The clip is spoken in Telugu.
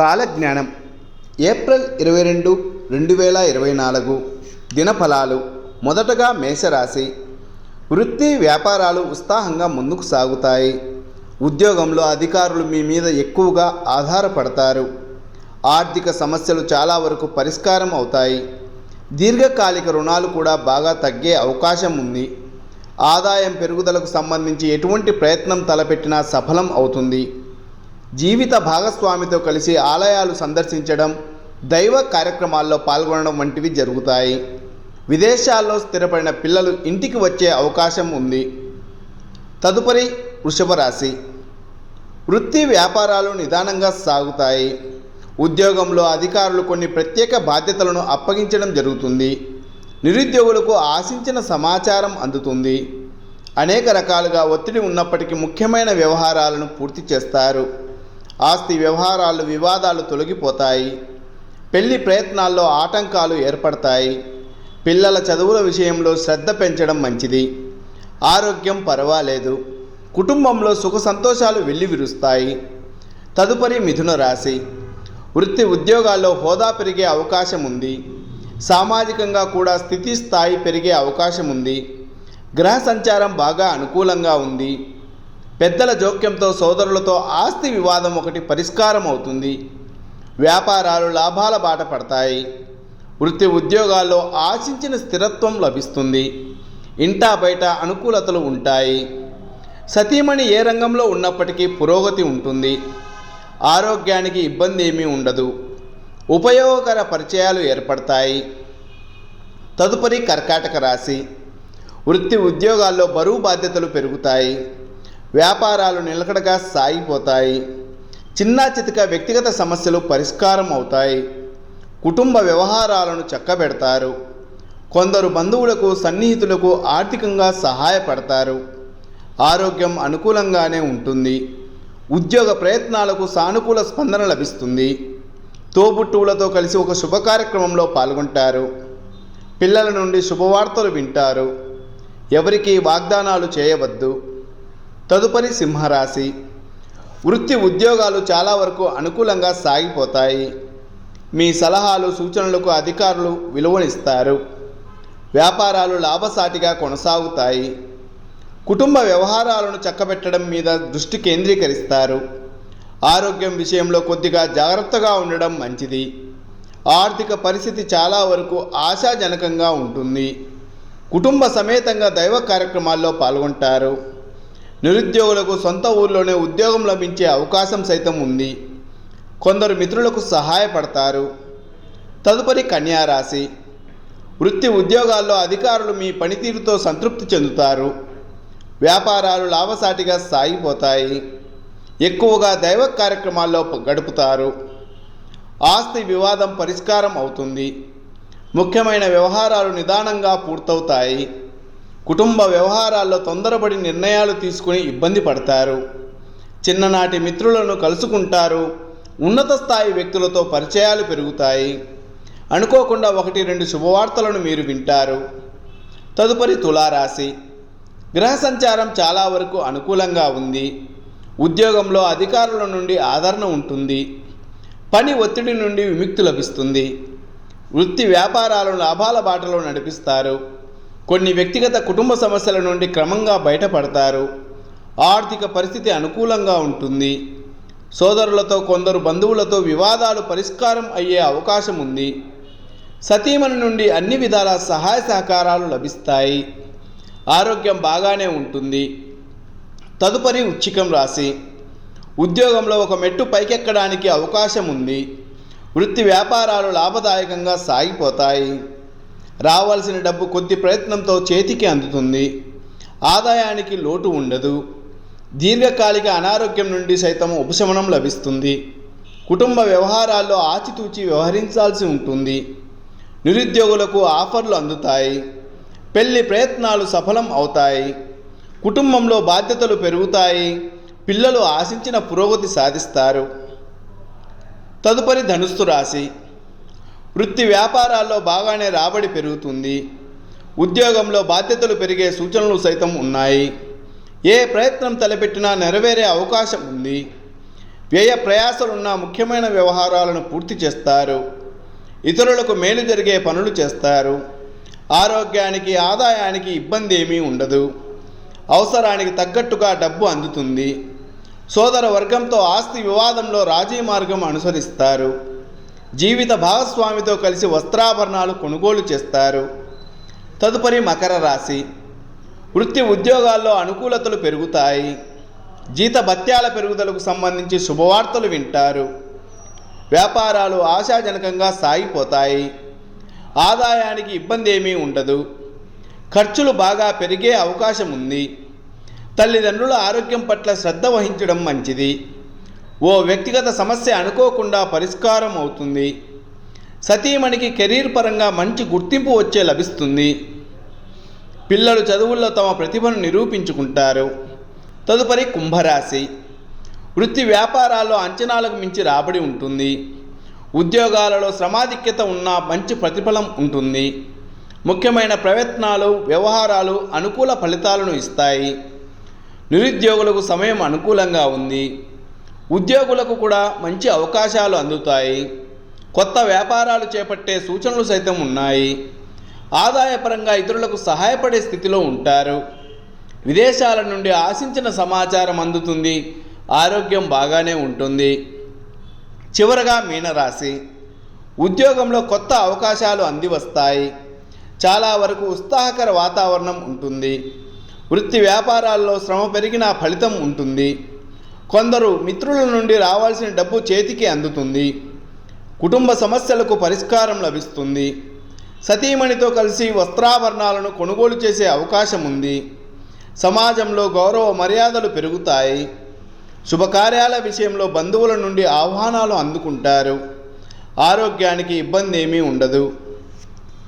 కాలజ్ఞానం. ఏప్రిల్ ఇరవై రెండు రెండు వేల ఇరవై నాలుగు దినఫలాలు. మొదటగా మేషరాశి. వృత్తి వ్యాపారాలు ఉత్సాహంగా ముందుకు సాగుతాయి. ఉద్యోగంలో అధికారులు మీ మీద ఎక్కువగా ఆధారపడతారు. ఆర్థిక సమస్యలు చాలా వరకు పరిష్కారం అవుతాయి. దీర్ఘకాలిక రుణాలు కూడా బాగా తగ్గే అవకాశం ఉంది. ఆదాయం పెరుగుదలకు సంబంధించి ఎటువంటి ప్రయత్నం తలపెట్టినా సఫలం అవుతుంది. జీవిత భాగస్వామితో కలిసి ఆలయాలు సందర్శించడం దైవ కార్యక్రమాల్లో పాల్గొనడం వంటివి జరుగుతాయి. విదేశాల్లో స్థిరపడిన పిల్లలు ఇంటికి వచ్చే అవకాశం ఉంది. తదుపరి వృషభ రాశి వృత్తి వ్యాపారాలు నిదానంగా సాగుతాయి. ఉద్యోగంలో అధికారులు కొన్ని ప్రత్యేక బాధ్యతలను అప్పగించడం జరుగుతుంది. నిరుద్యోగులకు ఆశించిన సమాచారం అందుతుంది. అనేక రకాలుగా ఒత్తిడి ఉన్నప్పటికీ ముఖ్యమైన వ్యవహారాలను పూర్తి చేస్తారు. ఆస్తి వ్యవహారాలు వివాదాలు తొలగిపోతాయి. పెళ్ళి ప్రయత్నాల్లో ఆటంకాలు ఏర్పడతాయి. పిల్లల చదువుల విషయంలో శ్రద్ధ పెంచడం మంచిది. ఆరోగ్యం పర్వాలేదు. కుటుంబంలో సుఖ సంతోషాలు వెల్లివిరుస్తాయి. తదుపరి మిథున రాశి. వృత్తి ఉద్యోగాల్లో హోదా పెరిగే అవకాశం ఉంది. సామాజికంగా కూడా స్థితి స్థాయి పెరిగే అవకాశం ఉంది. గ్రహ సంచారం బాగా అనుకూలంగా ఉంది. పెద్దల జోక్యంతో సోదరులతో ఆస్తి వివాదం ఒకటి పరిష్కారం అవుతుంది వ్యాపారాలు లాభాల బాట పడతాయి. వృత్తి ఉద్యోగాల్లో ఆశించిన స్థిరత్వం లభిస్తుంది. ఇంటా బయట అనుకూలతలు ఉంటాయి. సతీమణి ఏ రంగంలో ఉన్నప్పటికీ పురోగతి ఉంటుంది. ఆరోగ్యానికి ఇబ్బంది ఏమీ ఉండదు. ఉపయోగకర పరిచయాలు ఏర్పడతాయి. తదుపరి కర్కాటక రాశి. వృత్తి ఉద్యోగాల్లో బరువు బాధ్యతలు పెరుగుతాయి. వ్యాపారాలు నిలకడగా సాగిపోతాయి. చిన్న చితిక వ్యక్తిగత సమస్యలు పరిష్కారం అవుతాయి. కుటుంబ వ్యవహారాలను చక్కబెడతారు. కొందరు బంధువులకు సన్నిహితులకు ఆర్థికంగా సహాయపడతారు. ఆరోగ్యం అనుకూలంగానే ఉంటుంది. ఉద్యోగ ప్రయత్నాలకు సానుకూల స్పందన లభిస్తుంది. తోబుట్టువులతో కలిసి ఒక శుభ కార్యక్రమంలో పాల్గొంటారు. పిల్లల నుండి శుభవార్తలు వింటారు. ఎవరికీ వాగ్దానాలు చేయవద్దు. తదుపరి సింహరాశి. వృత్తి ఉద్యోగాలు చాలా వరకు అనుకూలంగా సాగిపోతాయి. మీ సలహాలు సూచనలకు అధికారులు విలువనిస్తారు. వ్యాపారాలు లాభసాటిగా కొనసాగుతాయి. కుటుంబ వ్యవహారాలను చక్కబెట్టడం మీద దృష్టి కేంద్రీకరిస్తారు. ఆరోగ్యం విషయంలో కొద్దిగా జాగ్రత్తగా ఉండడం మంచిది. ఆర్థిక పరిస్థితి చాలా వరకు ఆశాజనకంగా ఉంటుంది. కుటుంబ సమేతంగా దైవ కార్యక్రమాల్లో పాల్గొంటారు. నిరుద్యోగులకు సొంత ఊర్లోనే ఉద్యోగం లభించే అవకాశం సైతం ఉంది. కొందరు మిత్రులకు సహాయపడతారు. తదుపరి కన్యారాశి. వృత్తి ఉద్యోగాల్లో అధికారులు మీ పనితీరుతో సంతృప్తి చెందుతారు. వ్యాపారాలు లాభసాటిగా సాగిపోతాయి. ఎక్కువగా దైవ కార్యక్రమాల్లో గడుపుతారు. ఆస్తి వివాదం పరిష్కారం అవుతుంది. ముఖ్యమైన వ్యవహారాలు నిదానంగా పూర్తవుతాయి. కుటుంబ వ్యవహారాల్లో తొందరపడి నిర్ణయాలు తీసుకుని ఇబ్బంది పడతారు. చిన్ననాటి మిత్రులను కలుసుకుంటారు. ఉన్నత స్థాయి వ్యక్తులతో పరిచయాలు పెరుగుతాయి. అనుకోకుండా ఒకటి రెండు శుభవార్తలను మీరు వింటారు. తదుపరి తులారాశి. గ్రహ సంచారం చాలా వరకు అనుకూలంగా ఉంది. ఉద్యోగంలో అధికారుల నుండి ఆదరణ ఉంటుంది. పని ఒత్తిడి నుండి విముక్తి లభిస్తుంది. వృత్తి వ్యాపారాలను లాభాల బాటలో నడిపిస్తారు. కొన్ని వ్యక్తిగత కుటుంబ సమస్యల నుండి క్రమంగా బయటపడతారు. ఆర్థిక పరిస్థితి అనుకూలంగా ఉంటుంది. సోదరులతో కొందరు బంధువులతో వివాదాలు పరిష్కారం అయ్యే అవకాశం ఉంది. సతీమణి నుండి అన్ని విధాల సహాయ సహకారాలు లభిస్తాయి. ఆరోగ్యం బాగానే ఉంటుంది. తదుపరి ఉచ్చికం రాశి. ఉద్యోగంలో ఒక మెట్టు పైకెక్కడానికి అవకాశం ఉంది. వృత్తి వ్యాపారాలు లాభదాయకంగా సాగిపోతాయి. రావాల్సిన డబ్బు కొద్ది ప్రయత్నంతో చేతికి అందుతుంది. ఆదాయానికి లోటు ఉండదు. దీర్ఘకాలిక అనారోగ్యం నుండి సైతం ఉపశమనం లభిస్తుంది. కుటుంబ వ్యవహారాల్లో ఆచితూచి వ్యవహరించాల్సి ఉంటుంది. నిరుద్యోగులకు ఆఫర్లు అందుతాయి. పెళ్ళి ప్రయత్నాలు సఫలం అవుతాయి. కుటుంబంలో బాధ్యతలు పెరుగుతాయి. పిల్లలు ఆశించిన పురోగతి సాధిస్తారు. తదుపరి ధనుస్సు రాశి. వృత్తి వ్యాపారాల్లో బాగానే రాబడి పెరుగుతుంది. ఉద్యోగంలో బాధ్యతలు పెరిగే సూచనలు సైతం ఉన్నాయి. ఏ ప్రయత్నం తలపెట్టినా నెరవేరే అవకాశం ఉంది. వ్యయ ప్రయాసలున్న ముఖ్యమైన వ్యవహారాలను పూర్తి చేస్తారు. ఇతరులకు మేలు జరిగే పనులు చేస్తారు. ఆరోగ్యానికి ఆదాయానికి ఇబ్బంది ఏమీ ఉండదు. అవసరానికి తగ్గట్టుగా డబ్బు అందుతుంది. సోదర వర్గంతో ఆస్తి వివాదంలో రాజీ మార్గం అనుసరిస్తారు. జీవిత భాగస్వామితో కలిసి వస్త్రాభరణాలు కొనుగోలు చేస్తారు. తదుపరి మకర రాశి. వృత్తి ఉద్యోగాల్లో అనుకూలతలు పెరుగుతాయి. జీత భత్యాల పెరుగుదలకు సంబంధించి శుభవార్తలు వింటారు. వ్యాపారాలు ఆశాజనకంగా సాగిపోతాయి. ఆదాయానికి ఇబ్బంది ఏమీ ఉండదు. ఖర్చులు బాగా పెరిగే అవకాశం ఉంది. తల్లిదండ్రుల ఆరోగ్యం పట్ల శ్రద్ధ వహించడం మంచిది. ఓ వ్యక్తిగత సమస్య అనుకోకుండా పరిష్కారం అవుతుంది. సతీమణికి కెరీర్ పరంగా మంచి గుర్తింపు వచ్చే లభిస్తుంది. పిల్లలు చదువుల్లో తమ ప్రతిభను నిరూపించుకుంటారు. తదుపరి కుంభరాశి. వృత్తి వ్యాపారాల్లో అంచనాలకు మించి రాబడి ఉంటుంది. ఉద్యోగాలలో శ్రమాధిక్యత ఉన్న మంచి ప్రతిఫలం ఉంటుంది. ముఖ్యమైన ప్రయత్నాలు వ్యవహారాలు అనుకూల ఫలితాలను ఇస్తాయి. నిరుద్యోగులకు సమయం అనుకూలంగా ఉంది. ఉద్యోగులకు కూడా మంచి అవకాశాలు అందుతాయి. కొత్త వ్యాపారాలు చేపట్టే సూచనలు సైతం ఉన్నాయి. ఆదాయపరంగా ఇతరులకు సహాయపడే స్థితిలో ఉంటారు. విదేశాల నుండి ఆశించిన సమాచారం అందుతుంది. ఆరోగ్యం బాగానే ఉంటుంది. చివరగా మీనరాశి. ఉద్యోగంలో కొత్త అవకాశాలు అంది వస్తాయి. చాలా వరకు ఉత్సాహకర వాతావరణం ఉంటుంది. వృత్తి వ్యాపారాల్లో శ్రమ పెరిగిన ఫలితం ఉంటుంది. కొందరు మిత్రుల నుండి రావాల్సిన డబ్బు చేతికి అందుతుంది. కుటుంబ సమస్యలకు పరిష్కారం లభిస్తుంది. సతీమణితో కలిసి వస్త్రాభరణాలను కొనుగోలు చేసే అవకాశం ఉంది. సమాజంలో గౌరవ మర్యాదలు పెరుగుతాయి. శుభకార్యాల విషయంలో బంధువుల నుండి ఆహ్వానాలు అందుకుంటారు. ఆరోగ్యానికి ఇబ్బంది ఏమీ ఉండదు.